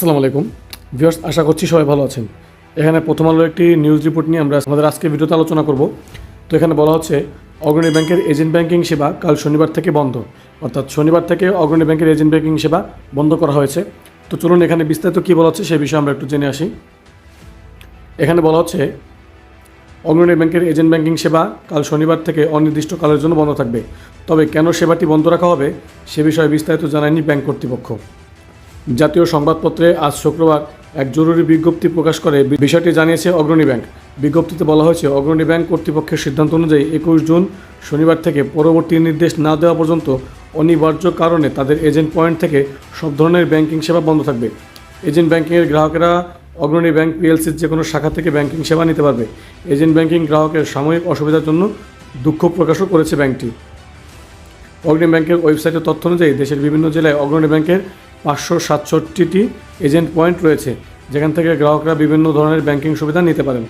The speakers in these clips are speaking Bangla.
আসসালামু আলাইকুম। ভিউয়ার্স, আশা করছি সবাই ভালো আছেন। এখানে প্রথম আলো একটি নিউজ রিপোর্ট নিয়ে আমরা আমাদের আজকে ভিডিওতে আলোচনা করব। তো এখানে বলা হচ্ছে, অগ্রণী ব্যাংকের এজেন্ট ব্যাংকিং সেবা কাল শনিবার থেকে বন্ধ। অর্থাৎ শনিবার থেকে অগ্রণী ব্যাংকের এজেন্ট ব্যাংকিং সেবা বন্ধ করা হয়েছে। তো চলুন এখানে বিস্তারিত কী বলা হচ্ছে সেই বিষয়ে আমরা একটু জেনে আসি। এখানে বলা হচ্ছে, অগ্রণী ব্যাংকের এজেন্ট ব্যাংকিং সেবা কাল শনিবার থেকে অনির্দিষ্টকালের জন্য বন্ধ থাকবে। তবে কেন সেবাটি বন্ধ রাখা হবে, সে বিষয়ে বিস্তারিত জানায়নি ব্যাংক কর্তৃপক্ষ। জাতীয় সংবাদপত্রে আজ শুক্রবার এক জরুরি বিজ্ঞপ্তি প্রকাশ করে। বিষয়টি জানিয়েছে অগ্রণী ব্যাংক। বিজ্ঞপ্তিতে বলা হয়েছে, অগ্রণী ব্যাংক কর্তৃপক্ষের সিদ্ধান্ত অনুযায়ী একুশ জুন শনিবার থেকে পরবর্তী নির্দেশ না দেওয়া পর্যন্ত অনিবার্য কারণে তাদের এজেন্ট পয়েন্ট থেকে সব ধরনের ব্যাংকিং সেবা বন্ধ থাকবে। এজেন্ট ব্যাংকিংয়ের গ্রাহকেরা অগ্রণী ব্যাংক পিএলসির যে কোনো শাখা থেকে ব্যাংকিং সেবা নিতে পারবে। এজেন্ট ব্যাংকিং গ্রাহকের সাময়িক অসুবিধার জন্য দুঃখ প্রকাশও করেছে ব্যাংকটি। অগ্রণী ব্যাংকের ওয়েবসাইটের তথ্য অনুযায়ী দেশের বিভিন্ন জেলায় অগ্রণী ব্যাংকের পাঁচশো সাতষট্টিটি এজেন্ট পয়েন্ট রয়েছে, যেখান থেকে গ্রাহকরা বিভিন্ন ধরনের ব্যাংকিং সুবিধা নিতে পারেন।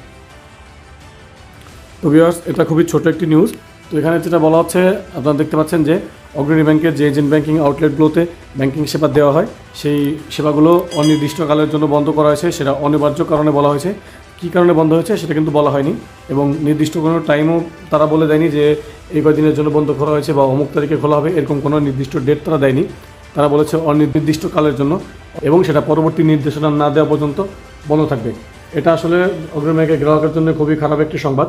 তো ভিউয়ার্স এটা খুবই ছোট একটি নিউজ তো এখানে যেটা বলা হচ্ছে, আপনারা দেখতে পাচ্ছেন যে অগ্রণী ব্যাংকের যে এজেন্ট ব্যাংকিং আউটলেটগুলোতে ব্যাংকিং সেবা দেওয়া হয়, সেই সেবাগুলো অনির্দিষ্টকালের জন্য বন্ধ করা হয়েছে। সেটা অনিবার্য কারণে বলা হয়েছে। কী কারণে বন্ধ হয়েছে, সেটা কিন্তু বলা হয়নি। এবং নির্দিষ্ট কোনো টাইমও তারা বলে দেয়নি যে এই কদিনের জন্য বন্ধ করা হয়েছে বা অমুক তারিখে খোলা হবে, এরকম কোনো নির্দিষ্ট ডেট তারা দেয়নি। তারা বলেছে অনির্দিষ্ট কালের জন্য এবং সেটা পরবর্তী নির্দেশনা না দেওয়া পর্যন্ত বন্ধ থাকবে। এটা আসলে অগ্রণী ব্যাংকের গ্রাহকের জন্য খুবই খারাপ একটি সংবাদ।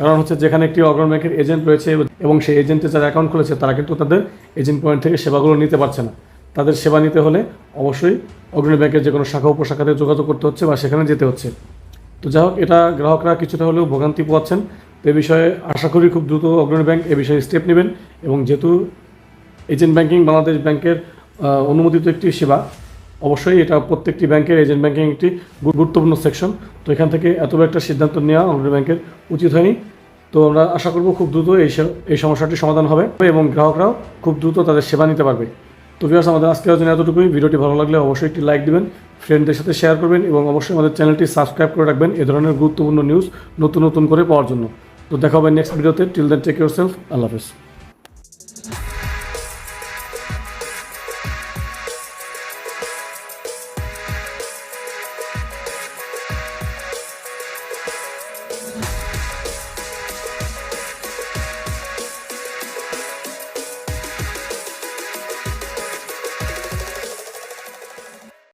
কারণ হচ্ছে যেখানে একটি অগ্রণ ব্যাংকের এজেন্ট রয়েছে এবং সেই এজেন্টে যারা অ্যাকাউন্ট খুলেছে, তারা কিন্তু তাদের এজেন্ট পয়েন্ট থেকে সেবাগুলো নিতে পারছে না। তাদের সেবা নিতে হলে অবশ্যই অগ্রণী ব্যাংকের যে কোনো শাখা উপশাখাতে যোগাযোগ করতে হচ্ছে বা সেখানে যেতে হচ্ছে। তো যাই হোক, এটা গ্রাহকরা কিছুটা হলেও ভোগান্তি পোয়াচ্ছেন এ বিষয়ে আশা করি খুব দ্রুত অগ্রণী ব্যাংক এ বিষয়ে স্টেপ নেবেন এবং যেহেতু এজেন্ট ব্যাংকিং বাংলাদেশ ব্যাংকের অনুমোদিত একটি সেবা। অবশ্যই এটা প্রত্যেকটি ব্যাংকের এজেন্ট ব্যাংকিং একটি গুরুত্বপূর্ণ সেকশন। তো এখান থেকে এত একটা সিদ্ধান্ত নেওয়া আমাদের ব্যাংকের উচিত হয়নি। তো আমরা আশা করব খুব দ্রুত এই এই সমস্যাটির সমাধান হবে এবং গ্রাহকরাও খুব দ্রুত তাদের সেবা নিতে পারবে। তো বিয়াস আমাদের আজকে জন্য এতটুকুই। ভিডিওটি ভালো লাগলে অবশ্যই একটি লাইক দিবেন ফ্রেন্ডদের সাথে শেয়ার করবেন এবং অবশ্যই আমাদের চ্যানেলটি সাবস্ক্রাইব করে রাখবেন। এ ধরনের গুরুত্বপূর্ণ নিউজ নতুন নতুন করে পাওয়ার জন্য। তো দেখা হবে নেক্সট ভিডিওতে till then take yourself Allah হাফেজ।